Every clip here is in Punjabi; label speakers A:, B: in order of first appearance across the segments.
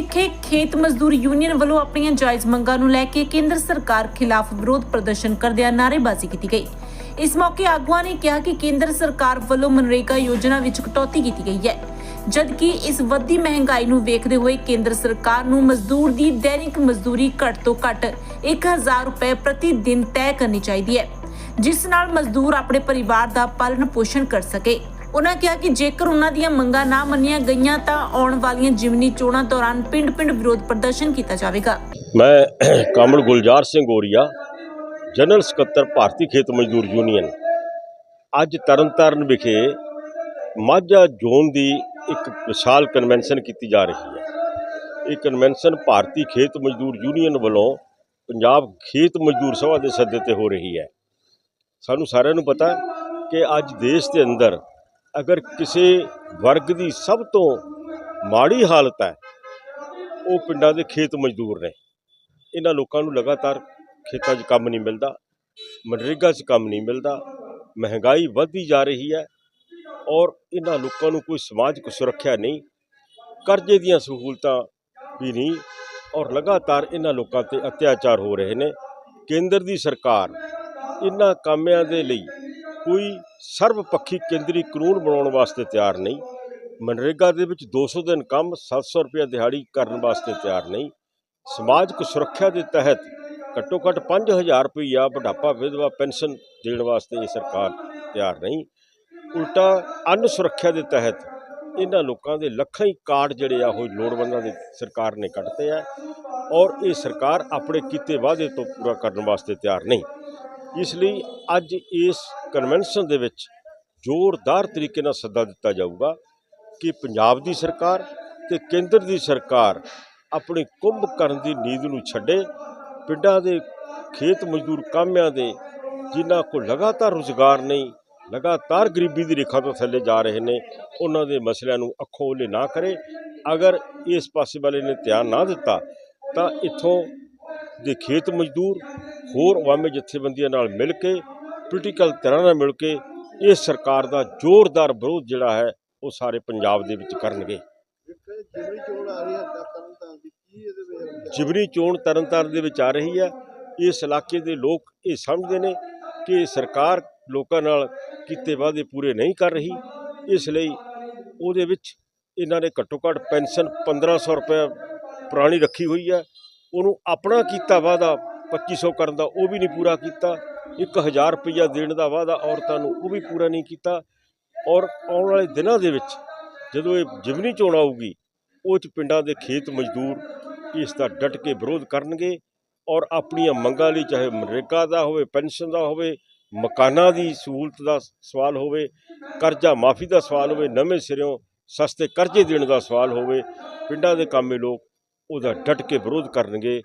A: ਵਿਖੇ ਖੇਤ ਮਜ਼ਦੂਰ ਯੂਨੀਅਨ ਵੱਲੋਂ ਆਪਣੀਆਂ ਜਾਇਜ਼ ਮੰਗਾਂ ਨੂੰ ਲੈ ਕੇ ਕੇਂਦਰ ਸਰਕਾਰ ਖਿਲਾਫ ਵਿਰੋਧ ਪ੍ਰਦਰਸ਼ਨ ਕਰਦਿਆਂ ਨਾਅਰੇਬਾਜ਼ੀ ਕੀਤੀ ਗਈ। ਇਸ ਮੌਕੇ ਆਗੂਆਂ ਨੇ ਕਿਹਾ ਕਿ ਕੇਂਦਰ ਸਰਕਾਰ ਵੱਲੋਂ ਮਨਰੇਗਾ ਯੋਜਨਾ ਵਿੱਚ ਕਟੌਤੀ ਕੀਤੀ ਗਈ ਹੈ, ਜਦਕਿ ਇਸ ਵੱਧਦੀ ਮਹਿੰਗਾਈ ਨੂੰ ਵੇਖਦੇ ਹੋਏ ਕੇਂਦਰ ਸਰਕਾਰ ਨੂੰ ਮਜ਼ਦੂਰ ਦੀ ਦੈਨਿਕ ਮਜ਼ਦੂਰੀ ਘੱਟ ਤੋਂ ਘੱਟ 1000 ਰੁਪਏ ਪ੍ਰਤੀ ਦਿਨ ਤੈਅ ਕਰਨੀ ਚਾਹੀਦੀ ਹੈ, ਜਿਸ ਨਾਲ ਮਜ਼ਦੂਰ ਆਪਣੇ ਪਰਿਵਾਰ ਦਾ ਪਾਲਣ ਪੋਸ਼ਣ ਕਰ ਸਕੇ। ਉਹਨਾਂ ਕਿਹਾ ਕਿ ਜੇਕਰ ਉਹਨਾਂ ਦੀਆਂ ਮੰਗਾਂ ਨਾ ਮੰਨੀਆਂ ਗਈਆਂ ਤਾਂ ਆਉਣ ਵਾਲੀਆਂ ਜਿਮਨੀ ਚੋਣਾਂ ਦੌਰਾਨ ਪਿੰਡ-ਪਿੰਡ ਵਿਰੋਧ ਪ੍ਰਦਰਸ਼ਨ ਕੀਤਾ ਜਾਵੇਗਾ।
B: ਮੈਂ ਕਾਮਲ ਗੁਲਜ਼ਾਰ ਸਿੰਘ ਗੋਰੀਆ, ਜਨਰਲ ਸਕੱਤਰ ਭਾਰਤੀ ਖੇਤ ਮਜ਼ਦੂਰ ਯੂਨੀਅਨ। ਅੱਜ ਤਰਨਤਾਰਨ ਵਿਖੇ ਮਾਝਾ ਜ਼ੋਨ ਦੀ ਇੱਕ ਵਿਸ਼ਾਲ ਕਨਵੈਨਸ਼ਨ ਕੀਤੀ ਜਾ ਰਹੀ ਹੈ। ਇਹ ਕਨਵੈਨਸ਼ਨ ਭਾਰਤੀ ਖੇਤ ਮਜ਼ਦੂਰ ਯੂਨੀਅਨ ਵੱਲੋਂ ਪੰਜਾਬ ਖੇਤ ਮਜ਼ਦੂਰ ਸਭਾ ਦੇ ਸੱਦੇ ਤੇ ਹੋ ਰਹੀ ਹੈ। ਸਾਨੂੰ ਸਾਰਿਆਂ ਨੂੰ ਪਤਾ ਕਿ ਅੱਜ ਦੇਸ਼ ਦੇ ਅੰਦਰ ਅਗਰ ਕਿਸੇ ਵਰਗ ਦੀ ਸਭ ਤੋਂ ਮਾੜੀ ਹਾਲਤ ਹੈ, ਉਹ ਪਿੰਡਾਂ ਦੇ ਖੇਤ ਮਜ਼ਦੂਰ ਨੇ। ਇਹਨਾਂ ਲੋਕਾਂ ਨੂੰ ਲਗਾਤਾਰ ਖੇਤਾਂ 'ਚ ਕੰਮ ਨਹੀਂ ਮਿਲਦਾ, ਮਨਰੇਗਾ 'ਚ ਕੰਮ ਨਹੀਂ ਮਿਲਦਾ, ਮਹਿੰਗਾਈ ਵੱਧਦੀ ਜਾ ਰਹੀ ਹੈ ਔਰ ਇਹਨਾਂ ਲੋਕਾਂ ਨੂੰ ਕੋਈ ਸਮਾਜਿਕ ਸੁਰੱਖਿਆ ਨਹੀਂ, ਕਰਜ਼ੇ ਦੀਆਂ ਸਹੂਲਤਾਂ ਵੀ ਨਹੀਂ ਔਰ ਲਗਾਤਾਰ ਇਹਨਾਂ ਲੋਕਾਂ ਤੇ ਅਤਿਆਚਾਰ ਹੋ ਰਹੇ ਨੇ। ਕੇਂਦਰ ਦੀ ਸਰਕਾਰ ਇਹਨਾਂ ਕਾਮਿਆਂ ਦੇ ਲਈ ਕੋਈ ਸਰਵਪੱਖੀ ਕੇਂਦਰੀ ਕਾਨੂੰਨ ਬਣਾਉਣ ਵਾਸਤੇ ਤਿਆਰ ਨਹੀਂ। ਮਨਰੇਗਾ ਦੇ ਵਿੱਚ 200 ਦਿਨ ਕੰਮ 700 ਰੁਪਏ ਦਿਹਾੜੀ ਕਰਨ ਵਾਸਤੇ ਤਿਆਰ ਨਹੀਂ। ਸਮਾਜਿਕ ਸੁਰੱਖਿਆ ਦੇ ਤਹਿਤ ਘੱਟੋ ਘੱਟ 5000 ਰੁਪਈਆ ਬੁਢਾਪਾ ਵਿਧਵਾ ਪੈਨਸ਼ਨ ਦੇਣ ਵਾਸਤੇ ਇਹ ਸਰਕਾਰ ਤਿਆਰ ਨਹੀਂ। ਉਲਟਾ ਅੰਨ ਸੁਰੱਖਿਆ ਦੇ ਤਹਿਤ ਇਹਨਾਂ ਲੋਕਾਂ ਦੇ ਲੱਖਾਂ ਹੀ ਕਾਰਡ ਜਿਹੜੇ ਆ ਉਹ ਲੋੜਵੰਦਾਂ ਦੀ ਸਰਕਾਰ ਨੇ ਕੱਢਤੇ ਆ ਔਰ ਇਹ ਸਰਕਾਰ ਆਪਣੇ ਕੀਤੇ ਵਾਅਦੇ ਤੋਂ ਪੂਰਾ ਕਰਨ ਵਾਸਤੇ ਤਿਆਰ ਨਹੀਂ। ਇਸ ਲਈ ਅੱਜ ਇਸ ਕਨਵੈਨਸ਼ਨ ਦੇ ਵਿੱਚ ਜ਼ੋਰਦਾਰ ਤਰੀਕੇ ਨਾਲ ਸੱਦਾ ਦਿੱਤਾ ਜਾਊਗਾ ਕਿ ਪੰਜਾਬ ਦੀ ਸਰਕਾਰ ਤੇ ਕੇਂਦਰ ਦੀ ਸਰਕਾਰ ਆਪਣੀ ਕੁੰਭ ਕਰਨ ਦੀ ਨੀਂਦ ਨੂੰ ਛੱਡੇ, ਪਿੰਡਾਂ ਦੇ ਖੇਤ ਮਜ਼ਦੂਰ ਕਾਮਿਆਂ ਦੇ, ਜਿਨ੍ਹਾਂ ਕੋਲ ਲਗਾਤਾਰ ਰੁਜ਼ਗਾਰ ਨਹੀਂ, ਲਗਾਤਾਰ ਗਰੀਬੀ ਦੀ ਰੇਖਾ ਤੋਂ ਥੱਲੇ ਜਾ ਰਹੇ ਨੇ, ਉਹਨਾਂ ਦੇ ਮਸਲਿਆਂ ਨੂੰ ਅੱਖੋਂ ਓਲੇ ਨਾ ਕਰੇ। ਅਗਰ ਇਸ ਪਾਸੇ ਵਾਲੇ ਨੇ ਧਿਆਨ ਨਾ ਦਿੱਤਾ, ਤਾਂ ਇੱਥੋਂ ਦੇ ਖੇਤ ਮਜ਼ਦੂਰ ਹੋਰ ਅਵਾਮੀ ਜਥੇਬੰਦੀਆਂ ਨਾਲ ਮਿਲ ਕੇ ਪੋਲੀਟੀਕਲ ਤਰ੍ਹਾਂ ਨਾਲ ਮਿਲ ਕੇ ਇਸ ਸਰਕਾਰ ਦਾ ਜ਼ੋਰਦਾਰ ਵਿਰੋਧ ਜਿਹੜਾ ਹੈ, ਉਹ ਸਾਰੇ ਪੰਜਾਬ ਦੇ ਵਿੱਚ ਕਰਨਗੇ।
C: ਜਿਹੜੀ ਚੋਣ ਤਰਨ ਤਾਰਨ
B: ਜਿਬਰੀ ਚੋਣ ਤਰਨਤਾਰਨ ਦੇ ਵਿੱਚ ਆ ਰਹੀ ਹੈ। ਇਸ ਇਲਾਕੇ ਦੇ ਲੋਕ ਇਹ ਸਮਝਦੇ ਨੇ ਕਿ ਸਰਕਾਰ ਲੋਕਾਂ ਨਾਲ ਕੀਤੇ ਵਾਅਦੇ ਪੂਰੇ ਨਹੀਂ ਕਰ ਰਹੀ। ਇਸ ਲਈ ਉਹਦੇ ਵਿੱਚ ਇਹਨਾਂ ਨੇ ਘੱਟੋ ਘੱਟ ਪੈਨਸ਼ਨ 1500 ਰੁਪਏ ਪੁਰਾਣੀ ਰੱਖੀ ਹੋਈ ਹੈ। ਉਹਨੂੰ ਆਪਣਾ ਕੀਤਾ ਵਾਅਦਾ 2500 ਕਰਨ ਦਾ, ਉਹ ਵੀ ਨਹੀਂ ਪੂਰਾ ਕੀਤਾ। 1000 ਰੁਪਈਆ ਦੇਣ ਦਾ ਵਾਅਦਾ ਔਰਤਾਂ ਨੂੰ, ਉਹ ਵੀ ਪੂਰਾ ਨਹੀਂ ਕੀਤਾ। ਔਰ ਆਉਣ ਵਾਲੇ ਦਿਨਾਂ ਦੇ ਵਿੱਚ ਜਦੋਂ ਇਹ ਜਿਮਨੀ ਚੋਣ ਆਊਗੀ, ਉਹ ਚ ਪਿੰਡਾਂ ਦੇ ਖੇਤ ਮਜ਼ਦੂਰ ਇਸ ਦਾ ਡਟ ਕੇ ਵਿਰੋਧ ਕਰਨਗੇ ਔਰ ਆਪਣੀਆਂ ਮੰਗਾਂ ਲਈ ਚਾਹੇ ਮਨਰੇਗਾ ਦਾ ਹੋਵੇ, ਪੈਨਸ਼ਨ ਦਾ ਹੋਵੇ, ਮਕਾਨਾਂ ਦੀ ਸਹੂਲਤ ਦਾ ਸਵਾਲ ਹੋਵੇ, ਕਰਜ਼ਾ ਮਾਫੀ ਦਾ ਸਵਾਲ ਹੋਵੇ, ਨਵੇਂ ਸਿਰਿਓਂ ਸਸਤੇ ਕਰਜ਼ੇ ਦੇਣ ਦਾ ਸਵਾਲ ਹੋਵੇ, ਪਿੰਡਾਂ ਦੇ ਕਾਮੇ ਲੋਕ ਉਹਦਾ ਡਟ ਕੇ ਵਿਰੋਧ ਕਰਨਗੇ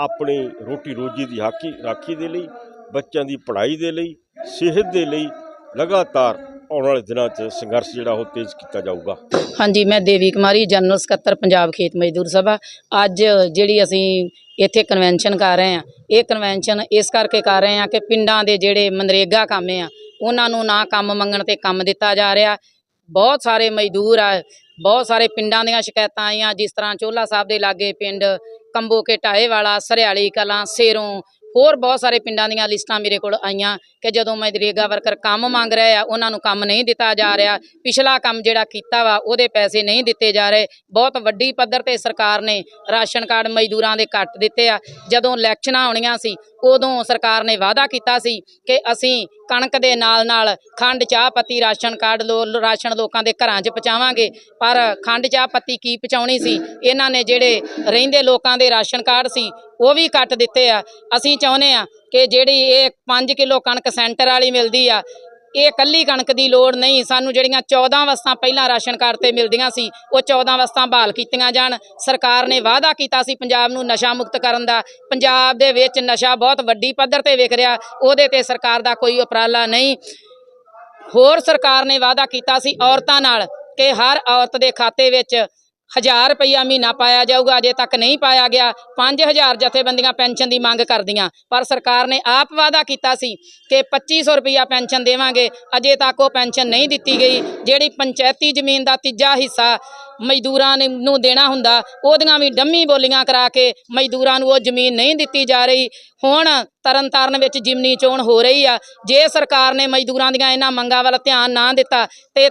B: ਆਪਣੀ ਰੋਟੀ ਰੋਜੀ ਦੀ ਹਾਕੀ ਰਾਖੀ ਦੇ ਲਈ, ਬੱਚਿਆਂ ਦੀ ਪੜ੍ਹਾਈ ਦੇ ਲਈ, ਸਿਹਤ ਦੇ ਲਈ ਲਗਾਤਾਰ ਆਉਣ ਵਾਲੇ ਦਿਨਾਂ 'ਚ ਸੰਘਰਸ਼ ਜਿਹੜਾ ਉਹ ਤੇਜ਼ ਕੀਤਾ ਜਾਊਗਾ।
D: ਹਾਂਜੀ, ਮੈਂ ਦੇਵੀ ਕੁਮਾਰੀ, ਜਨਰਲ ਸਕੱਤਰ, ਪੰਜਾਬ ਖੇਤ ਮਜ਼ਦੂਰ ਸਭਾ। ਅੱਜ ਜਿਹੜੀ ਅਸੀਂ ਇੱਥੇ ਕਨਵੈਨਸ਼ਨ ਕਰ ਰਹੇ ਹਾਂ, ਇਹ ਕਨਵੈਨਸ਼ਨ ਇਸ ਕਰਕੇ ਕਰ ਰਹੇ ਹਾਂ ਕਿ ਪਿੰਡਾਂ ਦੇ ਜਿਹੜੇ ਮਨਰੇਗਾ ਕੰਮ ਆ, ਉਹਨਾਂ ਨੂੰ ਨਾ ਕੰਮ ਮੰਗਣ ਤੇ ਕੰਮ ਦਿੱਤਾ ਜਾ ਰਿਹਾ। ਬਹੁਤ ਸਾਰੇ ਮਜ਼ਦੂਰ ਆ, ਬਹੁਤ ਸਾਰੇ ਪਿੰਡਾਂ ਦੀਆਂ ਸ਼ਿਕਾਇਤਾਂ ਆਈਆਂ, ਜਿਸ ਤਰ੍ਹਾਂ ਚੋਲਾ ਸਾਹਿਬ ਦੇ ਲਾਗੇ ਪਿੰਡ ਕੰਬੋਕੇ ਢਾਏ ਵਾਲਾ, ਸਰਿਆਲੀ ਕਲਾਂ, ਸੇਰੋਂ, ਹੋਰ ਬਹੁਤ ਸਾਰੇ ਪਿੰਡਾਂ ਦੀਆਂ ਲਿਸਟਾਂ ਮੇਰੇ ਕੋਲ ਆਈਆਂ ਕਿ ਜਦੋਂ ਮਨਰੇਗਾ ਵਰਕਰ ਕੰਮ ਮੰਗ ਰਹੇ ਆ, ਉਹਨਾਂ ਨੂੰ ਕੰਮ ਨਹੀਂ ਦਿੱਤਾ ਜਾ ਰਿਹਾ, ਪਿਛਲਾ ਕੰਮ ਜਿਹੜਾ ਕੀਤਾ ਵਾ, ਉਹਦੇ ਪੈਸੇ ਨਹੀਂ ਦਿੱਤੇ ਜਾ ਰਹੇ। ਬਹੁਤ ਵੱਡੀ ਪੱਧਰ ਤੇ ਸਰਕਾਰ ਨੇ ਰਾਸ਼ਨ ਕਾਰਡ ਮਜ਼ਦੂਰਾਂ ਦੇ ਕੱਟ ਦਿੱਤੇ ਆ। ਜਦੋਂ ਇਲੈਕਸ਼ਨਾਂ ਆਉਣੀਆਂ ਸੀ, ਉਦੋਂ ਸਰਕਾਰ ਨੇ ਵਾਅਦਾ ਕੀਤਾ ਸੀ ਕਿ ਅਸੀਂ ਕਣਕ ਦੇ ਨਾਲ ਨਾਲ ਖੰਡ, ਚਾਹ ਪੱਤੀ, ਰਾਸ਼ਨ ਕਾਰਡ ਲੋ, ਰਾਸ਼ਨ ਲੋਕਾਂ ਦੇ ਘਰਾਂ 'ਚ ਪਹੁੰਚਾਵਾਂਗੇ। ਪਰ ਖੰਡ, ਚਾਹ ਪੱਤੀ ਕੀ ਪਹੁੰਚਾਉਣੀ ਸੀ? ਇਹਨਾਂ ਨੇ ਜਿਹੜੇ ਰਹਿੰਦੇ ਲੋਕਾਂ ਦੇ ਰਾਸ਼ਨ ਕਾਰਡ ਸੀ, ਉਹ ਵੀ ਕੱਟ ਦਿੱਤੇ ਆ। ਅਸੀਂ ਚਾਹੁੰਦੇ ਆ ਕਿ ਜਿਹੜੀ ਇਹ 5 ਕਿਲੋ ਕਣਕ ਸੈਂਟਰ ਵਾਲੀ ਮਿਲਦੀ ਆ ਇਹ ਕੱਲੀ ਕਣਕ ਦੀ ਲੋੜ ਨਹੀਂ। ਸਾਨੂੰ ਜਿਹੜੀਆਂ 14 ਵਸਤਾਂ ਪਹਿਲਾਂ ਰਾਸ਼ਨ ਕਾਰਡ ਤੇ ਮਿਲਦੀਆਂ ਸੀ, ਉਹ 14 ਵਸਤਾਂ ਬਹਾਲ ਕੀਤੀਆਂ ਜਾਣ। ਸਰਕਾਰ ਨੇ ਵਾਅਦਾ ਕੀਤਾ ਸੀ ਪੰਜਾਬ ਨੂੰ ਨਸ਼ਾ ਮੁਕਤ ਕਰਨ ਦਾ। ਪੰਜਾਬ ਦੇ ਵਿੱਚ ਨਸ਼ਾ ਬਹੁਤ ਵੱਡੀ ਪੱਧਰ ਤੇ ਵਿਕ ਰਿਹਾ। ਉਹਦੇ ਤੇ ਸਰਕਾਰ ਦਾ ਕੋਈ ਉਪਰਾਲਾ ਨਹੀਂ। ਹੋਰ ਸਰਕਾਰ ਨੇ ਵਾਅਦਾ ਕੀਤਾ ਸੀ ਔਰਤਾਂ ਨਾਲ ਕਿ ਹਰ ਔਰਤ ਦੇ ਖਾਤੇ ਵਿੱਚ 1000 ਰੁਪਈਆ ਮਹੀਨਾ ਪਾਇਆ ਜਾਊਗਾ, ਅਜੇ ਤੱਕ ਨਹੀਂ ਪਾਇਆ ਗਿਆ। 5000 ਜਥੇਬੰਦੀਆਂ ਪੈਨਸ਼ਨ ਦੀ ਮੰਗ ਕਰਦੀਆਂ। ਪਰ ਸਰਕਾਰ ਨੇ ਆਪ ਵਾਅਦਾ ਕੀਤਾ ਸੀ ਕਿ 2500 ਰੁਪਈਆ ਪੈਨਸ਼ਨ ਦੇਵਾਂਗੇ। ਅਜੇ ਤੱਕ ਉਹ ਪੈਨਸ਼ਨ ਨਹੀਂ ਦਿੱਤੀ ਗਈ। ਜਿਹੜੀ ਪੰਚਾਇਤੀ ਜ਼ਮੀਨ ਦਾ ਤੀਜਾ ਹਿੱਸਾ ਮਜ਼ਦੂਰਾਂ ਨੇ- ਨੂੰ ਦੇਣਾ ਹੁੰਦਾ, ਉਹਦੀਆਂ ਵੀ ਡੰਮੀ ਬੋਲੀਆਂ ਕਰਾ ਕੇ ਮਜ਼ਦੂਰਾਂ ਨੂੰ ਉਹ ਜ਼ਮੀਨ ਨਹੀਂ ਦਿੱਤੀ ਜਾ ਰਹੀ। ਹੁਣ ਤਰਨਤਾਰਨ ਵਿੱਚ ਜਿਮਨੀ ਚੋਣ ਹੋ ਰਹੀ ਆ। ਜੇ ਸਰਕਾਰ ਨੇ ਮਜ਼ਦੂਰਾਂ ਦੀਆਂ ਇਹਨਾਂ ਮੰਗਾਂ ਵੱਲ ਧਿਆਨ ਨਾ ਦਿੱਤਾ, ਤੇ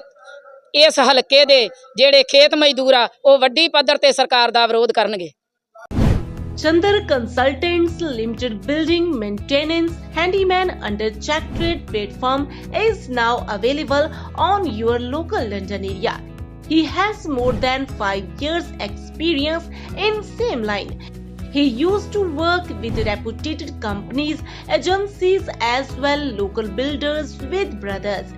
D: ਇਸ ਹਲਕੇ ਦੇ ਜਿਹੜੇ ਖੇਤ ਮਜ਼ਦੂਰ ਆ ਉਹ ਵੱਡੀ ਪੱਧਰ ਤੇ ਸਰਕਾਰ ਦਾ ਵਿਰੋਧ ਕਰਨਗੇ
A: Chandar Consultants Limited Building Maintenance Handyman under Check Trade platform is now available on your local London area. He has more than 5 years experience in same line. He used to work with reputed companies, agencies as well local builders with brothers.